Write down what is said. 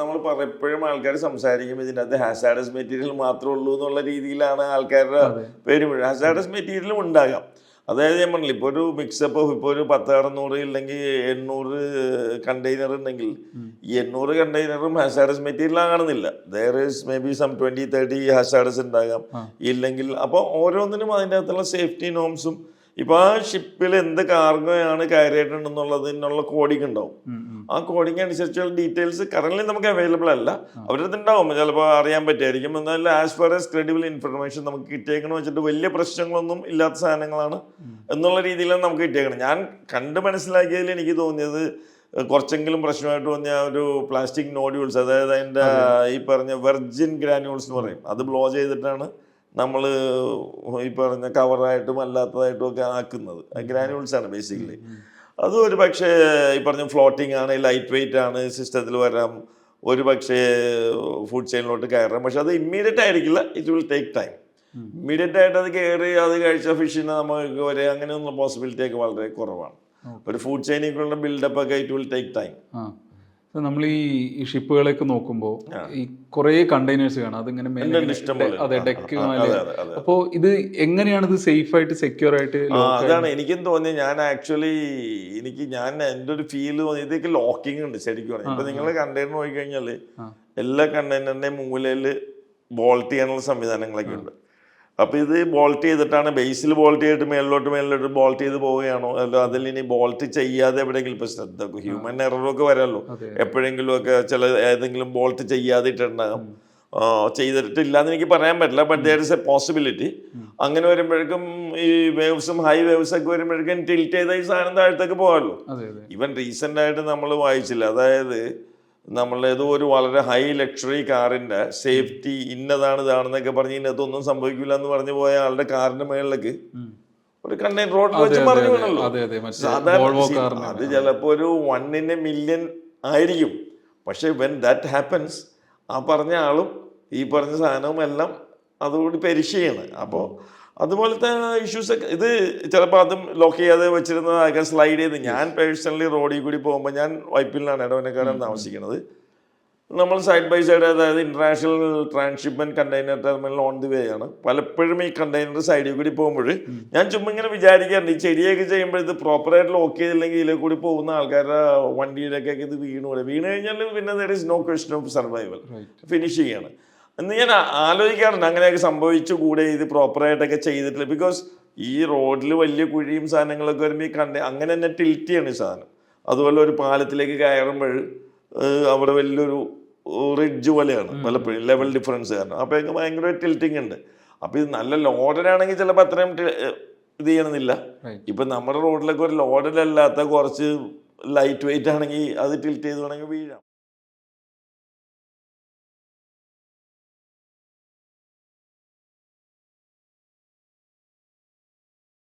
നമ്മൾ പലപ്പോഴും ആൾക്കാർ സംസാരിക്കും ഇതിന്റെ അകത്ത് ഹാസാഡസ് മെറ്റീരിയൽ മാത്രമേ ഉള്ളൂ എന്നുള്ള രീതിയിലാണ് ആൾക്കാരുടെ പേര്. ഹാസാഡസ് മെറ്റീരിയലും ഉണ്ടാകാം. അതായത് ഞാൻ പറഞ്ഞില്ല ഇപ്പോൾ ഒരു മിക്സപ്പ് ഇപ്പോൾ ഒരു പത്ത് അറുന്നൂറ് ഇല്ലെങ്കിൽ എണ്ണൂറ് കണ്ടെയ്നർ ഉണ്ടെങ്കിൽ ഈ എണ്ണൂറ് കണ്ടെയ്നറും ഹസാഡസ് മെറ്റീരിയൽ ആകണമെന്നില്ല there is may be some twenty thirty hazardous ഉണ്ടാകാം. ഇല്ലെങ്കിൽ അപ്പോൾ ഓരോന്നിനും അതിന്റെ അകത്തുള്ള സേഫ്റ്റി നോംസും ഇപ്പോൾ ആ ഷിപ്പിൽ എന്ത് കാർഗോയാണ് കയറിയിട്ടുണ്ടെന്നുള്ളതിനുള്ള കോഡിംഗ് ഉണ്ടാവും. ആ കോഡിംഗ് അനുസരിച്ചുള്ള ഡീറ്റെയിൽസ് കറന്റ് നമുക്ക് അവൈലബിൾ അല്ല. അവരത് ഉണ്ടാവും ചിലപ്പോൾ അറിയാൻ പറ്റുമായിരിക്കും. എന്നാൽ as far as credible information നമുക്ക് കിട്ടിയേക്കണം വെച്ചിട്ട് വലിയ പ്രശ്നങ്ങളൊന്നും ഇല്ലാത്ത സാധനങ്ങളാണ് എന്നുള്ള രീതിയിലാണ് നമുക്ക് കിട്ടിയേക്കണം ഞാൻ കണ്ട് മനസ്സിലാക്കിയതിൽ എനിക്ക് തോന്നിയത് കുറച്ചെങ്കിലും പ്രശ്നമായിട്ട് വന്ന ഒരു പ്ലാസ്റ്റിക് നോഡ്യൂൾസ് അതായത് അതിന്റെ ഈ പറഞ്ഞ വെർജിൻ ഗ്രാനുൾസ് എന്ന് പറയും. അത് ബ്ലോ ചെയ്തിട്ടാണ് നമ്മൾ ഈ പറഞ്ഞ കവറായിട്ടും അല്ലാത്തതായിട്ടും ഒക്കെ ആക്കുന്നത്. ഗ്രാനുൾസ് ആണ് ബേസിക്കലി അത് ഒരു പക്ഷേ ഈ പറഞ്ഞ ഫ്ലോട്ടിംഗ് ആണ് ലൈറ്റ് വെയിറ്റ് ആണ് സിസ്റ്റത്തിൽ വരാം. ഒരു പക്ഷേ ഫുഡ് ചെയിനിലോട്ട് കയറാം. പക്ഷെ അത് ഇമ്മീഡിയറ്റ് ആയിരിക്കില്ല. It will take time immediate ആയിട്ട് അത് കയറി അത് കഴിച്ച ഫിഷിനെ നമുക്ക് വരെ അങ്ങനെയൊന്നും പോസിബിലിറ്റി ഒക്കെ വളരെ കുറവാണ്. ഒരു ഫുഡ് ചെയിനിക്കുള്ള ബിൽഡപ്പ് ഒക്കെ ഇറ്റ് വിൽ ടേക്ക് ടൈം നമ്മൾ ഈ ഷിപ്പുകളൊക്കെ നോക്കുമ്പോൾ ഈ കുറേ കണ്ടെയ്നേഴ്സ് കാണാം. അതിങ്ങനെ. അതെ ഡെക്ക്. അപ്പോൾ ഇത് എങ്ങനെയാണ് ഇത് സേഫ് ആയിട്ട് സെക്യൂർ ആയിട്ട് അതാണ് എനിക്കും തോന്നിയത് ഞാൻ ആക്ച്വലി എനിക്ക് ഞാൻ എന്റെ ഒരു ഫീൽ തോന്നി ഇതൊക്കെ ലോക്കിംഗ് ഉണ്ട് ശരിക്കും പറഞ്ഞു. ഇപ്പൊ നിങ്ങൾ കണ്ടെയ്നർ പോയി കഴിഞ്ഞാൽ എല്ലാ കണ്ടെയ്നറിന്റെയും മൂലയിൽ ബോൾട്ട് ചെയ്യാനുള്ള സംവിധാനങ്ങളൊക്കെ ഉണ്ട്. അപ്പൊ ഇത് ബോൾട്ട് ചെയ്തിട്ടാണ് ബേസിൽ ബോൾട്ട് ചെയ്തിട്ട് മേളിലോട്ട് മേളിലോട്ട് ബോൾട്ട് ചെയ്ത് പോവുകയാണോ? അല്ല അതിൽ ഇനി ബോൾട്ട് ചെയ്യാതെ എവിടെയെങ്കിലും ഇപ്പോൾ ശ്രദ്ധ ഹ്യൂമൻ എററൊക്കെ വരാമല്ലോ. എപ്പോഴെങ്കിലുമൊക്കെ എപ്പോഴെങ്കിലും ഒക്കെ ചില ഏതെങ്കിലും ബോൾട്ട് ചെയ്യാതെ ഇട്ടുണ്ടാകും ചെയ്തിട്ടില്ല എന്ന് എനിക്ക് പറയാൻ പറ്റില്ല but there is a possibility അങ്ങനെ വരുമ്പോഴേക്കും ഈ വേവ്സും ഹൈ വേവ്സ് ഒക്കെ വരുമ്പോഴേക്കും ടിൽറ്റ് ചെയ്ത ഈ സാധനം താഴത്തേക്ക് പോകാമല്ലോ. ഈവൻ റീസെന്റ് ആയിട്ട് നമ്മൾ വായിച്ചില്ല. അതായത് നമ്മൾ ഏതോ ഒരു വളരെ ഹൈ ലക്ഷറി കാറിന്റെ സേഫ്റ്റി ഇന്നതാണ് ഇതാണെന്നൊക്കെ പറഞ്ഞ് ഇന്നത്തൊന്നും സംഭവിക്കില്ല എന്ന് പറഞ്ഞു പോയ ആളുടെ കാറിന്റെ മേളിലേക്ക് ഒരു കണ്ടെയ്നർ റോഡ് വെച്ച് പറഞ്ഞു മറിഞ്ഞു വീണല്ലോ. സാധാരണ അത് ചിലപ്പോ ഒരു വണ്ണിന് മില്യൺ ആയിരിക്കും. പക്ഷെ വെൻ ദാറ്റ് ഹാപ്പൻസ് ആ പറഞ്ഞ ആളും ഈ പറഞ്ഞ സാധനവും എല്ലാം അതുകൂടി പെരിഷ് ചെയ്യണം. അപ്പോൾ അതുപോലത്തെ ഇഷ്യൂസ് ഒക്കെ ഇത് ചിലപ്പോൾ അതും ലോക്ക് ചെയ്യാതെ വെച്ചിരുന്നതൊക്കെ സ്ലൈഡ് ചെയ്ത് ഞാൻ പേഴ്സണലി റോഡിൽ കൂടി പോകുമ്പോൾ ഞാൻ വൈപ്പിലാണ് ഇടവനക്കാരാണ് താമസിക്കുന്നത്. നമ്മൾ സൈഡ് ബൈ സൈഡ് അതായത് international transshipment container terminal on the way ആണ്. പലപ്പോഴും ഈ കണ്ടെയ്നർ സൈഡിൽ കൂടി പോകുമ്പോൾ ഞാൻ ചുമ്മാ ഇങ്ങനെ വിചാരിക്കാറുണ്ട്. ഈ ചെടിയൊക്കെ ചെയ്യുമ്പോൾ ഇത് പ്രോപ്പറായിട്ട് ലോക്ക് ചെയ്തില്ലെങ്കിൽ ഇതിലെ കൂടി പോകുന്ന ആൾക്കാരുടെ വണ്ടിയിലൊക്കെ ഇത് വീണു പോലെ വീണ് കഴിഞ്ഞാൽ പിന്നെ there is no question of survival finish ചെയ്യാണ്. എന്ന് ഞാൻ ആലോചിക്കാറുണ്ട്. അങ്ങനെയൊക്കെ സംഭവിച്ചു കൂടെ ഇത് പ്രോപ്പറായിട്ടൊക്കെ ചെയ്തിട്ടില്ല. ബിക്കോസ് ഈ റോഡിൽ വലിയ കുഴിയും സാധനങ്ങളൊക്കെ വരുമ്പോൾ ഈ കണ്ട അങ്ങനെ തന്നെ ടിൽറ്റ് ചെയ്യാണ് ഈ സാധനം. അതുപോലെ ഒരു പാലത്തിലേക്ക് കയറുമ്പോൾ അവിടെ വലിയൊരു റിഡ്ജ് പോലെയാണ്. പലപ്പോഴും ലെവൽ ഡിഫറൻസ് കാരണം. അപ്പോൾ എനിക്ക് ഭയങ്കര ടിൽറ്റിംഗ് ഉണ്ട്. അപ്പോൾ ഇത് നല്ല ലോഡനാണെങ്കിൽ ചിലപ്പോൾ അത്രയും ഇത് ചെയ്യണമെന്നില്ല. ഇപ്പം നമ്മുടെ റോഡിലൊക്കെ ഒരു ലോഡനല്ലാത്ത കുറച്ച് ലൈറ്റ് വെയിറ്റ് ആണെങ്കിൽ അത് ടിൽറ്റ് ചെയ്ത് വേണമെങ്കിൽ വീഴാം.